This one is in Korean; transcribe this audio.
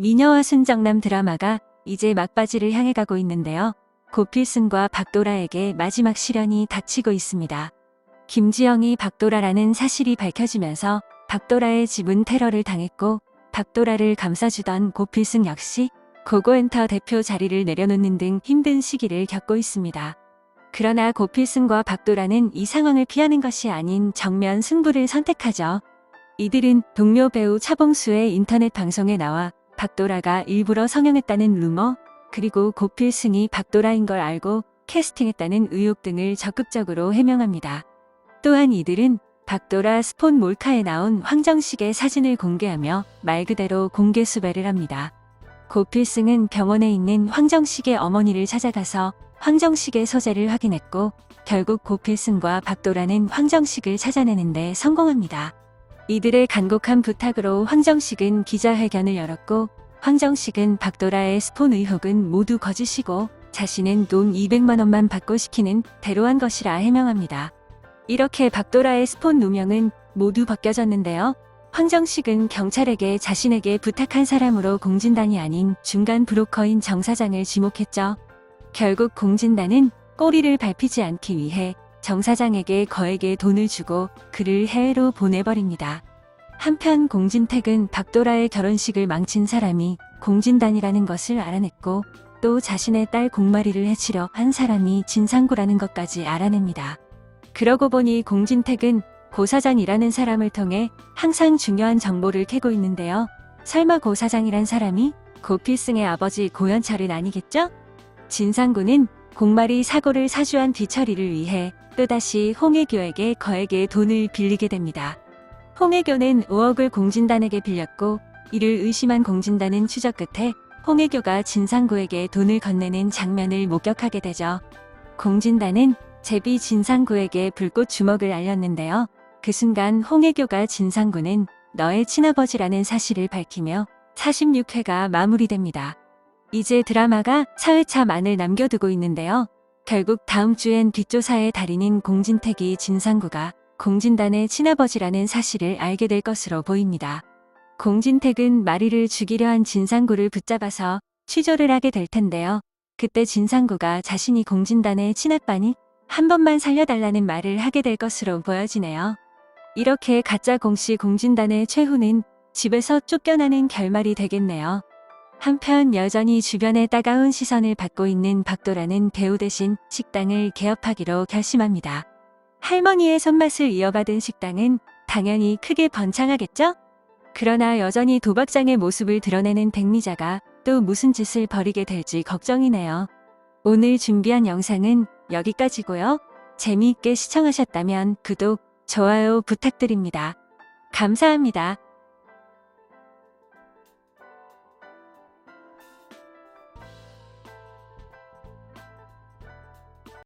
미녀와 순정남 드라마가 이제 막바지를 향해 가고 있는데요. 고필승과 박도라에게 마지막 시련이 닥치고 있습니다. 김지영이 박도라라는 사실이 밝혀지면서 박도라의 집은 테러를 당했고 박도라를 감싸주던 고필승 역시 고고엔터 대표 자리를 내려놓는 등 힘든 시기를 겪고 있습니다. 그러나 고필승과 박도라는 이 상황을 피하는 것이 아닌 정면 승부를 선택하죠. 이들은 동료 배우 차봉수의 인터넷 방송에 나와 박도라가 일부러 성형했다는 루머, 그리고 고필승이 박도라인 걸 알고 캐스팅했다는 의혹 등을 적극적으로 해명합니다. 또한 이들은 박도라 스폰 몰카에 나온 황정식의 사진을 공개하며 말 그대로 공개 수배를 합니다. 고필승은 병원에 있는 황정식의 어머니를 찾아가서 황정식의 소재를 확인했고 결국 고필승과 박도라는 황정식을 찾아내는데 성공합니다. 이들의 간곡한 부탁으로 황정식은 기자회견을 열었고 황정식은 박도라의 스폰 의혹은 모두 거짓이고 자신은 돈 200만 원만 받고 시키는 대로 한 것이라 해명합니다. 이렇게 박도라의 스폰 누명은 모두 벗겨졌는데요. 황정식은 경찰에게 자신에게 부탁한 사람으로 공진단이 아닌 중간 브로커인 정 사장을 지목했죠. 결국 공진단은 꼬리를 밟히지 않기 위해 정 사장에게 거액의 돈을 주고 그를 해외로 보내버립니다. 한편 공진택은 박도라의 결혼식을 망친 사람이 공진단이라는 것을 알아냈고 또 자신의 딸 공마리를 해치려 한 사람이 진상구라는 것까지 알아냅니다. 그러고 보니 공진택은 고 사장이라는 사람을 통해 항상 중요한 정보를 캐고 있는데요. 설마 고 사장이란 사람이 고필승의 아버지 고연철은 아니겠죠? 진상구는 공말이 사고를 사주한 뒤처리를 위해 또다시 홍혜교에게 거액의 돈을 빌리게 됩니다. 홍혜교는 5억을 공진단에게 빌렸고 이를 의심한 공진단은 추적 끝에 홍혜교가 진상구에게 돈을 건네는 장면을 목격하게 되죠. 공진단은 제비 진상구에게 불꽃 주먹을 알렸는데요. 그 순간 홍혜교가 진상구는 너의 친아버지라는 사실을 밝히며 46회가 마무리됩니다. 이제 드라마가 4회차만을 남겨두고 있는데요. 결국 다음 주엔 뒷조사의 달인인 공진택이 진상구가 공진단의 친아버지라는 사실을 알게 될 것으로 보입니다. 공진택은 마리를 죽이려 한 진상구를 붙잡아서 취조를 하게 될 텐데요. 그때 진상구가 자신이 공진단의 친아빠니 한 번만 살려달라는 말을 하게 될 것으로 보여지네요. 이렇게 가짜 공씨 공진단의 최후는 집에서 쫓겨나는 결말이 되겠네요. 한편 여전히 주변의 따가운 시선을 받고 있는 박도라는 배우 대신 식당을 개업하기로 결심합니다. 할머니의 손맛을 이어받은 식당은 당연히 크게 번창하겠죠? 그러나 여전히 도박장의 모습을 드러내는 백미자가 또 무슨 짓을 벌이게 될지 걱정이네요. 오늘 준비한 영상은 여기까지고요. 재미있게 시청하셨다면 구독, 좋아요 부탁드립니다. 감사합니다.